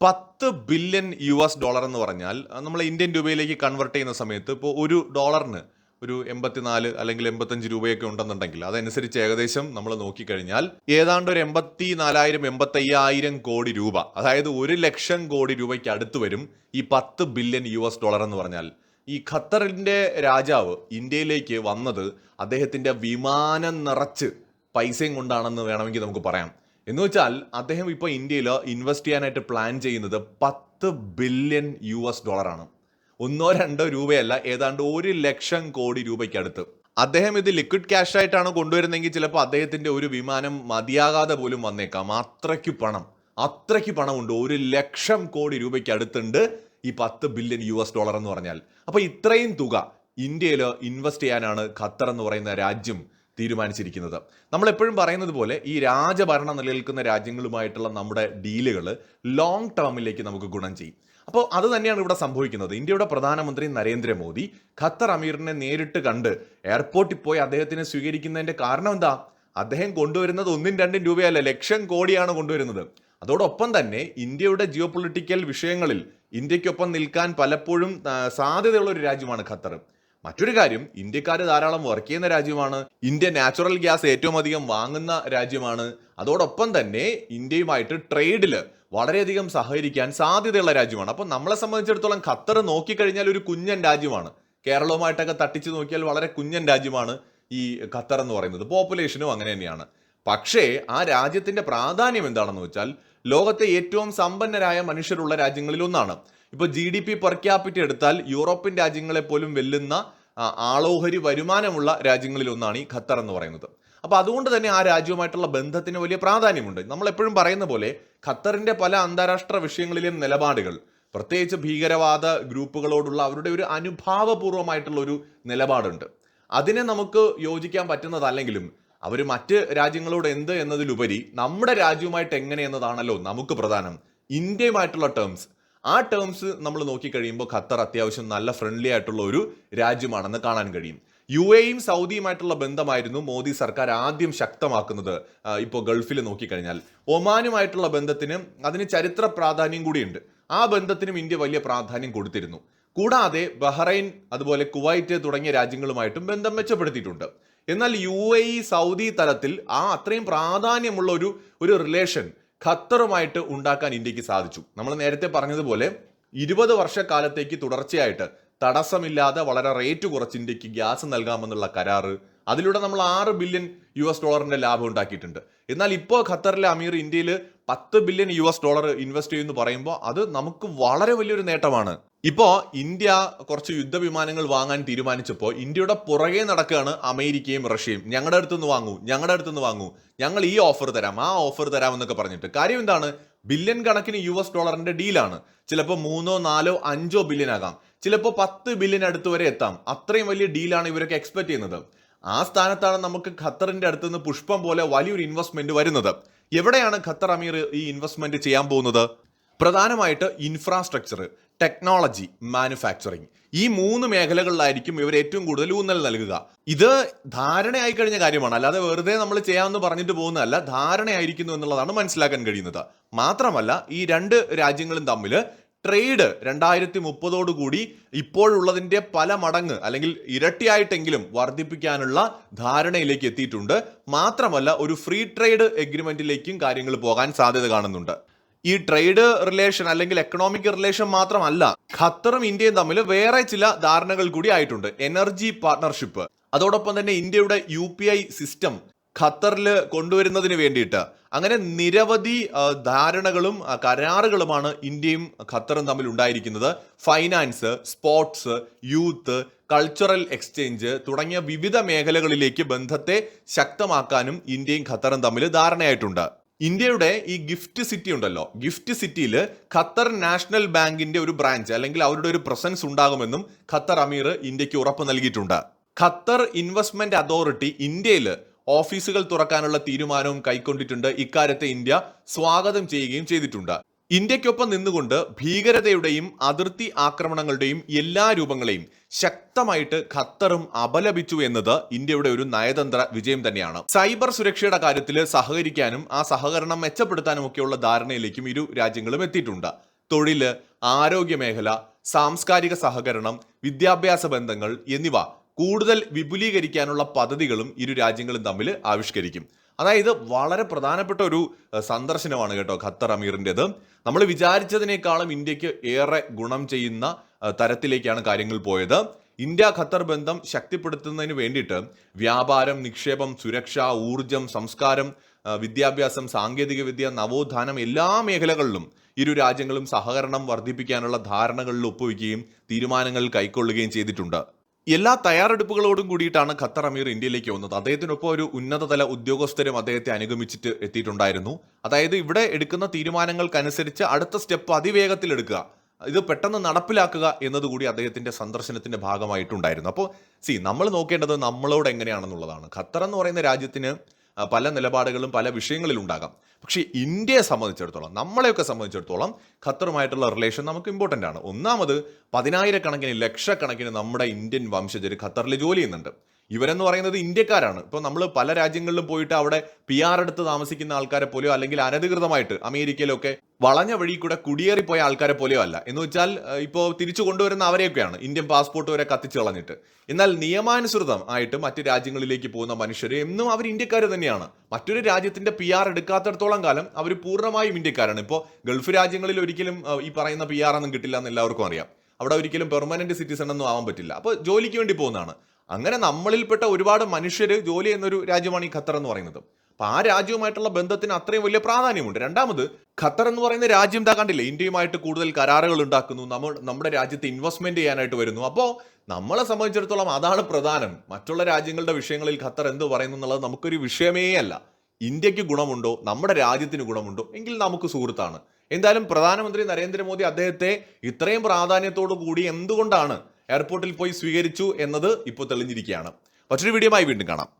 പത്ത് billion U S dollar എന്ന് പറഞ്ഞാൽ നമ്മൾ ഇന്ത്യൻ രൂപയിലേക്ക് കൺവെർട്ട് ചെയ്യുന്ന സമയത്ത് ഇപ്പോൾ ഒരു ഡോളറിന് ഒരു എൺപത്തിനാല് അല്ലെങ്കിൽ എൺപത്തഞ്ച് രൂപയൊക്കെ ഉണ്ടെന്നുണ്ടെങ്കിൽ അതനുസരിച്ച് ഏകദേശം നമ്മൾ നോക്കിക്കഴിഞ്ഞാൽ ഏതാണ്ട് ഒരു എൺപത്തി നാലായിരം എൺപത്തയ്യായിരം കോടി രൂപ അതായത് ഒരു ലക്ഷം കോടി രൂപയ്ക്ക് അടുത്ത് വരും ഈ പത്ത് ബില്യൺ യു എസ് ഡോളർ എന്ന് പറഞ്ഞാൽ. ഈ ഖത്തറിന്റെ രാജാവ് ഇന്ത്യയിലേക്ക് വന്നത് അദ്ദേഹത്തിന്റെ വിമാനം നിറച്ച് പൈസയും കൊണ്ടാണെന്ന് വേണമെങ്കിൽ നമുക്ക് പറയാം. എന്ന് വെച്ചാൽ അദ്ദേഹം ഇപ്പോൾ ഇന്ത്യയിൽ ഇൻവെസ്റ്റ് ചെയ്യാനായിട്ട് പ്ലാൻ ചെയ്യുന്നത് പത്ത് ബില്യൺ യു എസ് ഡോളറാണ് ഒന്നോ രണ്ടോ രൂപയല്ല ഏതാണ്ട് ഒരു ലക്ഷം കോടി രൂപയ്ക്ക് അടുത്ത് അദ്ദേഹം ഇത് ലിക്വിഡ് ക്യാഷ് ആയിട്ടാണ് കൊണ്ടുവരുന്നതെങ്കിൽ ചിലപ്പോൾ അദ്ദേഹത്തിന്റെ ഒരു വിമാനം മതിയാകാതെ പോലും വന്നേക്കാം. അത്രയ്ക്ക് പണം അത്രയ്ക്ക് പണമുണ്ട്. ഒരു ലക്ഷം കോടി രൂപയ്ക്ക് അടുത്തുണ്ട് ഈ പത്ത് ബില്യൺ യു എസ് ഡോളർ എന്ന് പറഞ്ഞാൽ. അപ്പോൾ ഇത്രയും തുക ഇന്ത്യയിൽ ഇൻവെസ്റ്റ് ചെയ്യാനാണ് ഖത്തർ എന്ന് പറയുന്ന രാജ്യം തീരുമാനിച്ചിരിക്കുന്നത്. നമ്മൾ എപ്പോഴും പറയുന്നത് പോലെ ഈ രാജഭരണം നിലനിൽക്കുന്ന രാജ്യങ്ങളുമായിട്ടുള്ള നമ്മുടെ ഡീലുകൾ ലോങ് ടേമിലേക്ക് നമുക്ക് ഗുണം ചെയ്യും. അപ്പോൾ അത് തന്നെയാണ് ഇവിടെ സംഭവിക്കുന്നത്. ഇന്ത്യയുടെ പ്രധാനമന്ത്രി നരേന്ദ്രമോദി ഖത്തർ അമീറിനെ നേരിട്ട് കണ്ട് എയർപോർട്ടിൽ പോയി അദ്ദേഹത്തിനെ സ്വീകരിക്കുന്നതിന്റെ കാരണം എന്താ? അദ്ദേഹം കൊണ്ടുവരുന്നത് ഒന്നും രണ്ടും രൂപയല്ല ലക്ഷം കോടിയാണ് കൊണ്ടുവരുന്നത്. അതോടൊപ്പം തന്നെ ഇന്ത്യയുടെ ജിയോ പൊളിറ്റിക്കൽ വിഷയങ്ങളിൽ ഇന്ത്യക്കൊപ്പം നിൽക്കാൻ പലപ്പോഴും സാധ്യതയുള്ള ഒരു രാജ്യമാണ് ഖത്തർ. മറ്റൊരു കാര്യം ഇന്ത്യക്കാർ ധാരാളം വർക്ക് ചെയ്യുന്ന രാജ്യമാണ്. ഇന്ത്യ നാച്ചുറൽ ഗ്യാസ് ഏറ്റവും അധികം വാങ്ങുന്ന രാജ്യമാണ്. അതോടൊപ്പം തന്നെ ഇന്ത്യയുമായിട്ട് ട്രേഡിൽ വളരെയധികം സഹകരിക്കാൻ സാധ്യതയുള്ള രാജ്യമാണ്. അപ്പോൾ നമ്മളെ സംബന്ധിച്ചിടത്തോളം ഖത്തർ നോക്കിക്കഴിഞ്ഞാൽ ഒരു കുഞ്ഞൻ രാജ്യമാണ്. കേരളവുമായിട്ടൊക്കെ തട്ടിച്ചു നോക്കിയാൽ വളരെ കുഞ്ഞൻ രാജ്യമാണ് ഈ ഖത്തർ എന്ന് പറയുന്നത്. പോപ്പുലേഷനും അങ്ങനെ തന്നെയാണ്. പക്ഷേ ആ രാജ്യത്തിന്റെ പ്രാധാന്യം എന്താണെന്ന് വെച്ചാൽ ലോകത്തെ ഏറ്റവും സമ്പന്നരായ മനുഷ്യരുള്ള രാജ്യങ്ങളിൽ ഒന്നാണ്. ഇപ്പൊ ജി ഡി പി പെർ എടുത്താൽ യൂറോപ്യൻ രാജ്യങ്ങളെ പോലും വെല്ലുന്ന ആളോഹരി വരുമാനമുള്ള രാജ്യങ്ങളിൽ ഒന്നാണ് ഈ ഖത്തർ എന്ന് പറയുന്നത്. അപ്പൊ അതുകൊണ്ട് തന്നെ ആ രാജ്യവുമായിട്ടുള്ള ബന്ധത്തിന് വലിയ പ്രാധാന്യമുണ്ട്. നമ്മൾ എപ്പോഴും പറയുന്ന പോലെ ഖത്തറിന്റെ പല അന്താരാഷ്ട്ര വിഷയങ്ങളിലെയും നിലപാടുകൾ പ്രത്യേകിച്ച് ഭീകരവാദ ഗ്രൂപ്പുകളോടുള്ള അവരുടെ ഒരു അനുഭാവപൂർവമായിട്ടുള്ള ഒരു നിലപാടുണ്ട്. അതിനെ നമുക്ക് യോജിക്കാൻ പറ്റുന്നതല്ലെങ്കിലും അവർ മറ്റ് രാജ്യങ്ങളോട് എന്ത് എന്നതിലുപരി നമ്മുടെ രാജ്യവുമായിട്ട് എങ്ങനെ എന്നതാണല്ലോ നമുക്ക് പ്രധാനം. ഇന്ത്യയുമായിട്ടുള്ള ടേംസ് ആ ടേംസ് നമ്മൾ നോക്കിക്കഴിയുമ്പോൾ ഖത്തർ അത്യാവശ്യം നല്ല ഫ്രണ്ട്ലി ആയിട്ടുള്ള ഒരു രാജ്യമാണെന്ന് കാണാൻ കഴിയും. യു എയും സൗദിയുമായിട്ടുള്ള ബന്ധമായിരുന്നു മോദി സർക്കാർ ആദ്യം ശക്തമാക്കുന്നത് ഇപ്പോൾ ഗൾഫിൽ നോക്കിക്കഴിഞ്ഞാൽ ഒമാനുമായിട്ടുള്ള ബന്ധത്തിന് അതിന് ചരിത്ര പ്രാധാന്യം കൂടിയുണ്ട്. ആ ബന്ധത്തിനും ഇന്ത്യ വലിയ പ്രാധാന്യം കൊടുത്തിരുന്നു. കൂടാതെ ബഹ്റൈൻ അതുപോലെ കുവൈറ്റ് തുടങ്ങിയ രാജ്യങ്ങളുമായിട്ടും ബന്ധം മെച്ചപ്പെടുത്തിയിട്ടുണ്ട്. എന്നാൽ യു എ സൗദി തലത്തിൽ ആ അത്രയും പ്രാധാന്യമുള്ള ഒരു ഒരു റിലേഷൻ ഖത്തറുമായിട്ട് ഉണ്ടാക്കാൻ ഇന്ത്യയ്ക്ക് സാധിച്ചു. നമ്മൾ നേരത്തെ പറഞ്ഞതുപോലെ ഇരുപത് വർഷക്കാലത്തേക്ക് തുടർച്ചയായിട്ട് തടസ്സമില്ലാതെ വളരെ റേറ്റ് കുറച്ച് ഇന്ത്യയ്ക്ക് ഗ്യാസ് നൽകാമെന്നുള്ള കരാറ് അതിലൂടെ നമ്മൾ ആറ് ബില്യൺ യു എസ് ഡോളറിന്റെ ലാഭം ഉണ്ടാക്കിയിട്ടുണ്ട്. എന്നാൽ ഇപ്പോൾ ഖത്തറിലെ അമീർ ഇന്ത്യയിൽ പത്ത് billion U S dollar invest ചെയ്യുമെന്ന് പറയുമ്പോൾ അത് നമുക്ക് വളരെ വലിയൊരു നേട്ടമാണ്. ഇപ്പോൾ ഇന്ത്യ കുറച്ച് യുദ്ധവിമാനങ്ങൾ വാങ്ങാൻ തീരുമാനിച്ചപ്പോൾ ഇന്ത്യയുടെ പുറകെ നടക്കുകയാണ് അമേരിക്കയും റഷ്യയും. ഞങ്ങളുടെ അടുത്തുനിന്ന് വാങ്ങൂ ഞങ്ങളുടെ അടുത്തുനിന്ന് വാങ്ങൂ. ഞങ്ങൾ ഈ ഓഫർ തരാം ആ ഓഫർ തരാം എന്നൊക്കെ പറഞ്ഞിട്ട്. കാര്യം എന്താണ്? ബില്യൺ കണക്കിന് യു എസ് ഡോളറിന്റെ ഡീലാണ് ചിലപ്പോൾ മൂന്നോ നാലോ അഞ്ചോ ബില്യൺ ആകാം. ചിലപ്പോൾ പത്ത് ബില്യൺ അടുത്ത് വരെ എത്താം. അത്രയും വലിയ ഡീലാണ് ഇവരൊക്കെ എക്സ്പെക്ട് ചെയ്യുന്നത്. ആ സ്ഥാനത്താണ് നമുക്ക് ഖത്തറിന്റെ അടുത്ത് നിന്ന് പുഷ്പം പോലെ വലിയൊരു ഇൻവെസ്റ്റ്മെന്റ് വരുന്നത്. എവിടെയാണ് ഖത്തർ അമീർ ഈ ഇൻവെസ്റ്റ്മെന്റ് ചെയ്യാൻ പോകുന്നത്? പ്രധാനമായിട്ട് ഇൻഫ്രാസ്ട്രക്ചർ ടെക്നോളജി മാനുഫാക്ചറിങ് ഈ മൂന്ന് മേഖലകളിലായിരിക്കും ഇവർ ഏറ്റവും കൂടുതൽ ഊന്നൽ നൽകുക. ഇത് ധാരണയായി കഴിഞ്ഞ കാര്യമാണ്. അല്ലാതെ വെറുതെ നമ്മൾ ചെയ്യാമെന്ന് പറഞ്ഞിട്ട് പോകുന്നതല്ല ധാരണയായിരിക്കുന്നു എന്നുള്ളതാണ് മനസ്സിലാക്കാൻ കഴിയുന്നത്. മാത്രമല്ല ഈ രണ്ട് രാജ്യങ്ങളും തമ്മിൽ ട്രേഡ് രണ്ടായിരത്തി മുപ്പതോടുകൂടി ഇപ്പോഴുള്ളതിന്റെ പല മടങ്ങ് അല്ലെങ്കിൽ ഇരട്ടിയായിട്ടെങ്കിലും വർദ്ധിപ്പിക്കാനുള്ള ധാരണയിലേക്ക് എത്തിയിട്ടുണ്ട്. മാത്രമല്ല ഒരു ഫ്രീ ട്രേഡ് എഗ്രിമെന്റിലേക്കും കാര്യങ്ങൾ പോകാൻ സാധ്യത കാണുന്നുണ്ട്. ഈ ട്രേഡ് റിലേഷൻ അല്ലെങ്കിൽ എക്കണോമിക് റിലേഷൻ മാത്രമല്ല ഖത്തറും ഇന്ത്യയും തമ്മിൽ വേറെ ചില ധാരണകൾ കൂടി ആയിട്ടുണ്ട്. എനർജി പാർട്ണർഷിപ്പ് അതോടൊപ്പം തന്നെ ഇന്ത്യയുടെ യു സിസ്റ്റം ഖത്തറിൽ കൊണ്ടുവരുന്നതിന് വേണ്ടിയിട്ട്. അങ്ങനെ നിരവധി ധാരണകളും കരാറുകളുമാണ് ഇന്ത്യയും ഖത്തറും തമ്മിൽ ഉണ്ടായിരിക്കുന്നത്. Finance sports youth cultural exchange തുടങ്ങിയ വിവിധ മേഖലകളിലേക്ക് ബന്ധത്തെ ശക്തമാക്കാനും ഇന്ത്യയും ഖത്തറും തമ്മിൽ ധാരണയായിട്ടുണ്ട്. ഇന്ത്യയുടെ ഈ ഗിഫ്റ്റ് സിറ്റി ഉണ്ടല്ലോ. ഗിഫ്റ്റ് സിറ്റിയിൽ ഖത്തർ നാഷണൽ ബാങ്കിന്റെ ഒരു ബ്രാഞ്ച് അല്ലെങ്കിൽ അവരുടെ ഒരു പ്രസൻസ് ഉണ്ടാകുമെന്നും ഖത്തർ അമീർ ഇന്ത്യയ്ക്ക് ഉറപ്പ് നൽകിയിട്ടുണ്ട്. ഖത്തർ ഇൻവെസ്റ്റ്മെന്റ് അതോറിറ്റി ഇന്ത്യയിൽ ഓഫീസുകൾ തുറക്കാനുള്ള തീരുമാനവും കൈക്കൊണ്ടിട്ടുണ്ട്. ഇക്കാര്യത്തെ ഇന്ത്യ സ്വാഗതം ചെയ്യുകയും ചെയ്തിട്ടുണ്ട്. ഇന്ത്യക്കൊപ്പം നിന്നുകൊണ്ട് ഭീകരതയുടെയും അതിർത്തി ആക്രമണങ്ങളുടെയും എല്ലാ രൂപങ്ങളെയും ശക്തമായിട്ട് ഖത്തറും അപലപിച്ചു എന്നത് ഇന്ത്യയുടെ ഒരു നയതന്ത്ര വിജയം തന്നെയാണ്. സൈബർ സുരക്ഷയുടെ കാര്യത്തിൽ സഹകരിക്കാനും ആ സഹകരണം മെച്ചപ്പെടുത്താനും ഒക്കെയുള്ള ധാരണയിലേക്കും ഇരു രാജ്യങ്ങളും എത്തിയിട്ടുണ്ട്. തൊഴിൽ ആരോഗ്യ മേഖല സാംസ്കാരിക സഹകരണം വിദ്യാഭ്യാസ ബന്ധങ്ങൾ എന്നിവ കൂടുതൽ വിപുലീകരിക്കാനുള്ള പദ്ധതികളും ഇരു രാജ്യങ്ങളും തമ്മിൽ ആവിഷ്കരിക്കും. അതായത് വളരെ പ്രധാനപ്പെട്ട ഒരു സന്ദർശനമാണ് കേട്ടോ ഖത്തർ അമീറിന്റെത്. നമ്മൾ വിചാരിച്ചതിനേക്കാളും ഇന്ത്യയ്ക്ക് ഏറെ ഗുണം ചെയ്യുന്ന തരത്തിലേക്കാണ് കാര്യങ്ങൾ പോയത്. ഇന്ത്യ ഖത്തർ ബന്ധം ശക്തിപ്പെടുത്തുന്നതിന് വേണ്ടിയിട്ട് വ്യാപാരം നിക്ഷേപം സുരക്ഷ ഊർജം സംസ്കാരം വിദ്യാഭ്യാസം സാങ്കേതികവിദ്യ നവോത്ഥാനം എല്ലാ മേഖലകളിലും ഇരു രാജ്യങ്ങളും സഹകരണം വർദ്ധിപ്പിക്കാനുള്ള ധാരണകളിൽ ഒപ്പുവയ്ക്കുകയും തീരുമാനങ്ങൾ കൈക്കൊള്ളുകയും ചെയ്തിട്ടുണ്ട്. എല്ലാ തയ്യാറെടുപ്പുകളോടും കൂടിയിട്ടാണ് ഖത്തർ അമീർ ഇന്ത്യയിലേക്ക് വന്നത്. അദ്ദേഹത്തിനൊപ്പം ഒരു ഉന്നതതല ഉദ്യോഗസ്ഥരും അദ്ദേഹത്തെ അനുഗമിച്ചിട്ട് എത്തിയിട്ടുണ്ടായിരുന്നു. അതായത് ഇവിടെ എടുക്കുന്ന തീരുമാനങ്ങൾക്കനുസരിച്ച് അടുത്ത സ്റ്റെപ്പ് അതിവേഗത്തിൽ എടുക്കുക. ഇത് പെട്ടെന്ന് നടപ്പിലാക്കുക എന്നതുകൂടി അദ്ദേഹത്തിന്റെ സന്ദർശനത്തിന്റെ ഭാഗമായിട്ടുണ്ടായിരുന്നു. അപ്പോൾ സി നമ്മൾ നോക്കേണ്ടത് നമ്മളോട് എങ്ങനെയാണെന്നുള്ളതാണ്. ഖത്തർ എന്ന് പറയുന്ന രാജ്യത്തിന് പല നിലപാടുകളും പല വിഷയങ്ങളിലും ഉണ്ടാകാം പക്ഷേ ഇന്ത്യയെ സംബന്ധിച്ചിടത്തോളം നമ്മളെയൊക്കെ സംബന്ധിച്ചിടത്തോളം ഖത്തറുമായിട്ടുള്ള റിലേഷൻ നമുക്ക് ഇമ്പോർട്ടന്റ് ആണ്. ഒന്നാമത് പതിനായിരക്കണക്കിന് ലക്ഷക്കണക്കിന് നമ്മുടെ ഇന്ത്യൻ വംശജർ ഖത്തറിൽ ജോലി ചെയ്യുന്നുണ്ട്. ഇവരെന്ന് പറയുന്നത് ഇന്ത്യക്കാരാണ്. ഇപ്പോൾ നമ്മൾ പല രാജ്യങ്ങളിലും പോയിട്ട് അവിടെ പി ആർ എടുത്ത് താമസിക്കുന്ന ആൾക്കാരെ പോലെയോ അല്ലെങ്കിൽ അനധികൃതമായിട്ട് അമേരിക്കയിലൊക്കെ വളഞ്ഞ വഴി കൂടെ കുടിയേറിപ്പോയ ആൾക്കാരെ പോലെയോ അല്ല. എന്ന് വെച്ചാൽ ഇപ്പോൾ തിരിച്ചു കൊണ്ടുവരുന്ന അവരെയൊക്കെയാണ് ഇന്ത്യൻ പാസ്പോർട്ട് വരെ കത്തിച്ച് കളഞ്ഞിട്ട്. എന്നാൽ നിയമാനുസൃതം ആയിട്ട് മറ്റ് രാജ്യങ്ങളിലേക്ക് പോകുന്ന മനുഷ്യർ എന്നും അവർ ഇന്ത്യക്കാർ തന്നെയാണ്. മറ്റൊരു രാജ്യത്തിന്റെ പി ആർ എടുക്കാത്തടത്തോളം കാലം അവർ പൂർണമായും ഇന്ത്യക്കാരാണ്. ഇപ്പോൾ ഗൾഫ് രാജ്യങ്ങളിൽ ഒരിക്കലും ഈ പറയുന്ന പി ആർ ഒന്നും കിട്ടില്ല എന്ന് എല്ലാവർക്കും അറിയാം. അവിടെ ഒരിക്കലും പെർമനന്റ് സിറ്റിസൺ ഒന്നും ആവാൻ പറ്റില്ല. അപ്പോൾ ജോലിക്ക് വേണ്ടി പോകുന്നതാണ്. അങ്ങനെ നമ്മളിൽപ്പെട്ട ഒരുപാട് മനുഷ്യർ ജോലി എന്നൊരു രാജ്യമാണ് ഈ ഖത്തർ എന്ന് പറയുന്നത്. അപ്പൊ ആ രാജ്യവുമായിട്ടുള്ള ബന്ധത്തിന് അത്രയും വലിയ പ്രാധാന്യമുണ്ട്. രണ്ടാമത് ഖത്തർ എന്ന് പറയുന്ന രാജ്യം എന്താ കണ്ടില്ലേ ഇന്ത്യയുമായിട്ട് കൂടുതൽ കരാറുകൾ ഉണ്ടാക്കുന്നു നമ്മൾ നമ്മുടെ രാജ്യത്ത് ഇൻവെസ്റ്റ്മെന്റ് ചെയ്യാനായിട്ട് വരുന്നു. അപ്പോൾ നമ്മളെ സംബന്ധിച്ചിടത്തോളം അതാണ് പ്രധാനം. മറ്റുള്ള രാജ്യങ്ങളുടെ വിഷയങ്ങളിൽ ഖത്തർ എന്ത് പറയുന്നു എന്നുള്ളത് നമുക്കൊരു വിഷയമേ അല്ല. ഇന്ത്യയ്ക്ക് ഗുണമുണ്ടോ നമ്മുടെ രാജ്യത്തിന് ഗുണമുണ്ടോ എങ്കിൽ നമുക്ക് സുഹൃത്താണ്. എന്തായാലും പ്രധാനമന്ത്രി നരേന്ദ്രമോദി അദ്ദേഹത്തെ ഇത്രയും പ്രാധാന്യത്തോടു കൂടി എന്തുകൊണ്ടാണ് എയർപോർട്ടിൽ പോയി സ്വീകരിച്ചു എന്നത് ഇപ്പോൾ തെളിഞ്ഞിരിക്കുകയാണ്. മറ്റൊരു വീഡിയോമായി വീണ്ടും കാണാം.